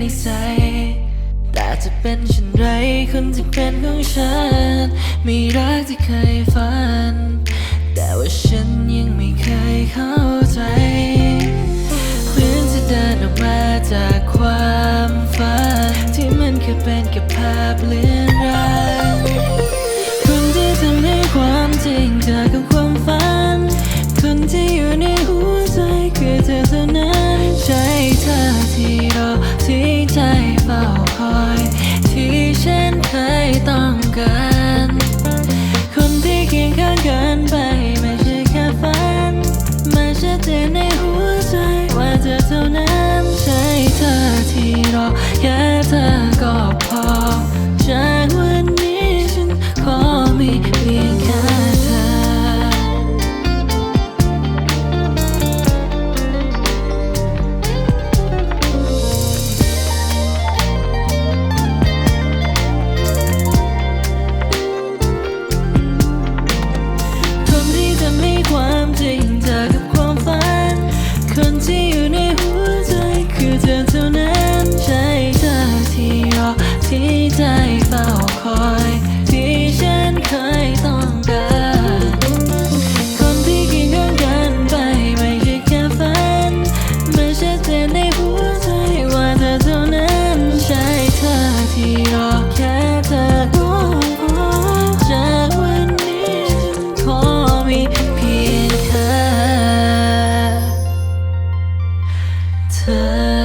ในใจ แต่จะเป็นเช่นไรคนที่เป็นของฉัน มีรักที่เคยฝัน แต่ว่าฉันยังไม่เคยเข้าใจเพื่อนจะเดินออกมาจากความฝันที่มันแค่เป็นแค่ภาพเลือน กัน คนที่เคียงข้างกันไปไม่ใช่แค่ฝันมาชัดเจนในหัวใจว่าเธอเท่านั้นใช่เธอที่รอแค่เธอ เศร้าคอย ที่ฉันเคยต้องการ คนที่กินเงินกันไปไม่ใช่แค่ฝันไม่ใช่เจนในหัวใจว่าเธอเท่านั้นใช่เธอที่รอแค่เธอก็พอจากวันนี้ฉันขอมีเพียงเธอเธอ